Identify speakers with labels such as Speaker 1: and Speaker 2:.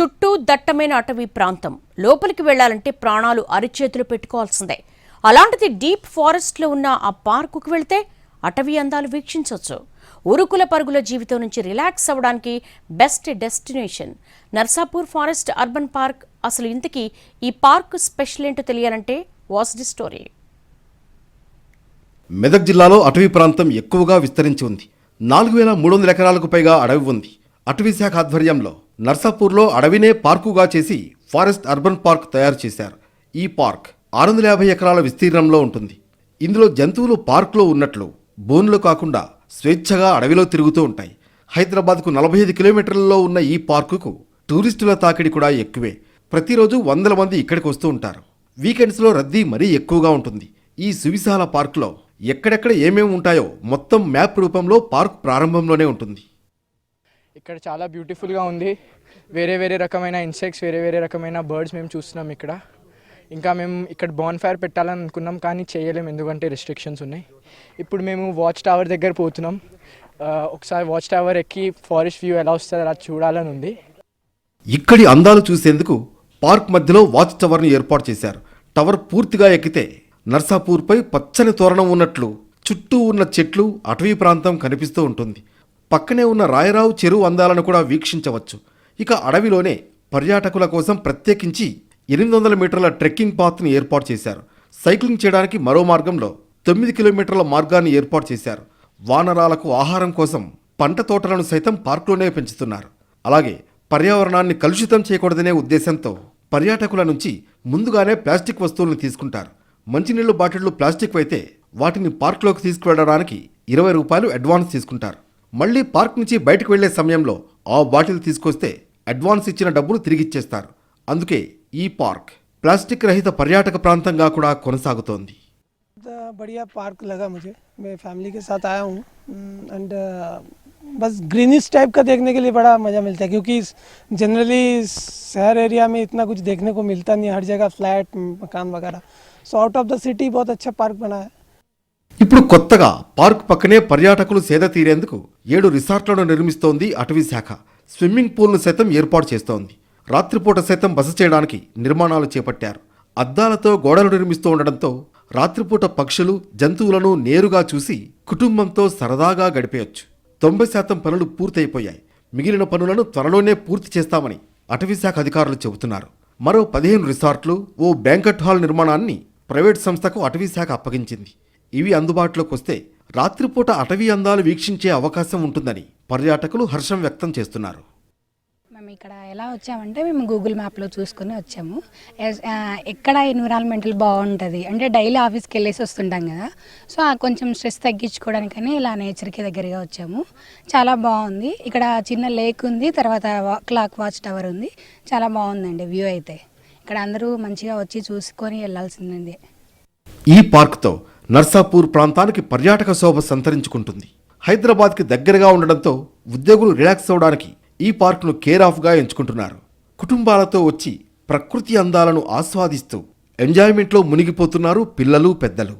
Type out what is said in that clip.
Speaker 1: చుట్టూ దట్టమైన అటవీ ప్రాంతం. లోపలికి వెళ్ళాలంటే ప్రాణాలు అరిచేతులు పెట్టుకోవాల్సిందే. అలాంటిది డీప్ ఫారెస్ట్లో ఉన్న ఆ పార్కుకు వెళ్తే అటవీ అందాలు వీక్షించవచ్చు. ఉరుకుల పరుగుల జీవితం నుంచి రిలాక్స్ అవ్వడానికి best destination. Narsapur forest urban park అసలు ఇంతకీ ఈ పార్క్ స్పెషల్ ఏంటో తెలియాలంటే వాస్ ది స్టోరీ.
Speaker 2: మెదక్ జిల్లాలో అటవీ ప్రాంతం ఎక్కువగా విస్తరించి ఉంది. నాలుగు వేల మూడు వందల ఎకరాలకు పైగా అడవి ఉంది. అటవీ శాఖ ఆధ్వర్యంలో నర్సాపూర్లో అడవినే పార్కుగా చేసి ఫారెస్ట్ అర్బన్ పార్క్ తయారు చేశారు. ఈ పార్క్ ఆరు వందల యాభై ఎకరాల విస్తీర్ణంలో ఉంటుంది. ఇందులో జంతువులు పార్కులో ఉన్నట్లు బోన్లు కాకుండా స్వేచ్ఛగా అడవిలో తిరుగుతూ ఉంటాయి. హైదరాబాద్కు నలభై ఐదు కిలోమీటర్లలో ఉన్న ఈ పార్కుకు టూరిస్టుల తాకిడి కూడా ఎక్కువే. ప్రతిరోజు వందల మంది ఇక్కడికి వస్తూ ఉంటారు. వీకెండ్స్లో రద్దీ మరీ ఎక్కువగా ఉంటుంది. ఈ సువిశాల పార్కులో ఎక్కడెక్కడ ఏమేమి ఉంటాయో మొత్తం మ్యాప్ రూపంలో పార్క్ ప్రారంభంలోనే ఉంటుంది.
Speaker 3: ఇక్కడ చాలా బ్యూటిఫుల్గా ఉంది. వేరే వేరే రకమైన ఇన్సెక్ట్స్ వేరే వేరే రకమైన బర్డ్స్ మేము చూస్తున్నాం ఇక్కడ. ఇంకా మేము ఇక్కడ బాన్ ఫైర్ పెట్టాలని అనుకున్నాం కానీ చేయలేము ఎందుకంటే రెస్ట్రిక్షన్స్ ఉన్నాయి. ఇప్పుడు మేము వాచ్ టవర్ దగ్గర పోతున్నాం. ఒకసారి వాచ్ టవర్ ఎక్కి ఫారెస్ట్ వ్యూ ఎలా వస్తుందో అలా చూడాలని ఉంది.
Speaker 2: ఇక్కడి అందాలు చూసేందుకు పార్క్ మధ్యలో వాచ్ టవర్ను ఏర్పాటు చేశారు. టవర్ పూర్తిగా ఎక్కితే నర్సాపూర్పై పచ్చని తోరణం ఉన్నట్లు చుట్టూ ఉన్న చెట్లు అటవీ ప్రాంతం కనిపిస్తూ ఉంటుంది. పక్కనే ఉన్న రాయరావు చెరువు అందాలను కూడా వీక్షించవచ్చు. ఇక అడవిలోనే పర్యాటకుల కోసం ప్రత్యేకించి ఎనిమిది వందల మీటర్ల ట్రెక్కింగ్ పాత్ని ఏర్పాటు చేశారు. సైక్లింగ్ చేయడానికి మరో మార్గంలో తొమ్మిది కిలోమీటర్ల మార్గాన్ని ఏర్పాటు చేశారు. వానరాలకు ఆహారం కోసం పంట తోటలను సైతం పార్కులోనే పెంచుతున్నారు. అలాగే పర్యావరణాన్ని కలుషితం చేయకూడదనే ఉద్దేశంతో పర్యాటకుల నుంచి ముందుగానే ప్లాస్టిక్ వస్తువులను తీసుకుంటారు. మంచినీళ్ళు బాటిళ్ళు ప్లాస్టిక్ అయితే వాటిని పార్కులోకి తీసుకువెళ్ళడానికి ఇరవై రూపాయలు అడ్వాన్స్ తీసుకుంటారు. మళ్ళీ పార్క్ నుంచి బయటకు వెళ్లే సమయంలో ఆ బాటిల్ తీసుకొస్తే అడ్వాన్స్ ఇచ్చిన డబ్బులు తిరిగిచ్చేస్తారు అందుకే ఈ పార్క్ ప్లాస్టిక్ రహిత పర్యాటక ప్రాంతంగా కూడా కొనసాగుతోంది
Speaker 4: तो बढ़िया पार्क लगा मुझे मैं फैमिली के साथ आया हूँ एंड बस ग्रीनिश टाइप का देखने के लिए बड़ा मज़ा मिलता है क्योंकि जनरली शहर एरिया में इतना कुछ देखने को मिलता नहीं है, हर जगह फ्लैट मकान वगैरह so out of the city बहुत अच्छा पार्क बना है
Speaker 2: ఇప్పుడు కొత్తగా పార్క్ పక్కనే పర్యాటకులు సేద తీరేందుకు ఏడు రిసార్ట్లను నిర్మిస్తోంది అటవీ శాఖ. స్విమ్మింగ్ పూల్ను సైతం ఏర్పాటు చేస్తోంది. రాత్రిపూట సైతం బస చేయడానికి నిర్మాణాలు చేపట్టారు. అద్దాలతో గోడలు నిర్మిస్తూ ఉండడంతో రాత్రిపూట పక్షులు జంతువులను నేరుగా చూసి కుటుంబంతో సరదాగా గడిపేయొచ్చు. తొంభై శాతం పనులు పూర్తయిపోయాయి. మిగిలిన పనులను త్వరలోనే పూర్తి చేస్తామని అటవీశాఖ అధికారులు చెబుతున్నారు. మరో పదిహేను రిసార్ట్లు ఓ బ్యాంకెట్ హాల్ నిర్మాణాన్ని ప్రైవేట్ సంస్థకు అటవీశాఖ అప్పగించింది. ఇవి అందుబాటులోకి వస్తే రాత్రిపూట అటవీ అందాలు వీక్షించే అవకాశం ఉంటుందని పర్యాటకులు హర్షం వ్యక్తం చేస్తున్నారు.
Speaker 5: మేము ఇక్కడ ఎలా వచ్చామంటే మేము గూగుల్ మ్యాప్లో చూసుకొని వచ్చాము. ఎక్కడ ఎన్విరాన్మెంటల్ బాగుంటుంది? అంటే డైలీ ఆఫీస్కి వెళ్ళేసి వస్తుంటాం కదా. సో ఆ కొంచెం స్ట్రెస్ తగ్గించుకోవడానికని ఇలా నేచర్కి దగ్గరగా వచ్చాము. చాలా బాగుంది. ఇక్కడ చిన్న లేక్ ఉంది తర్వాత క్లాక్ వాచ్ టవర్ ఉంది. చాలా బాగుందండి వ్యూ అయితే. ఇక్కడ అందరూ మంచిగా వచ్చి చూసుకొని వెళ్ళాల్సిందే.
Speaker 2: ఈ పార్కుతో నర్సాపూర్ ప్రాంతానికి పర్యాటక శోభ సంతరించుకుంటుంది. హైదరాబాద్కి దగ్గరగా ఉండడంతో ఉద్యోగులు రిలాక్స్ అవడానికి ఈ పార్కును కేర్ ఆఫ్గా ఎంచుకుంటున్నారు. కుటుంబాలతో వచ్చి ప్రకృతి అందాలను ఆస్వాదిస్తూ ఎంజాయ్మెంట్లో మునిగిపోతున్నారు పిల్లలు పెద్దలు.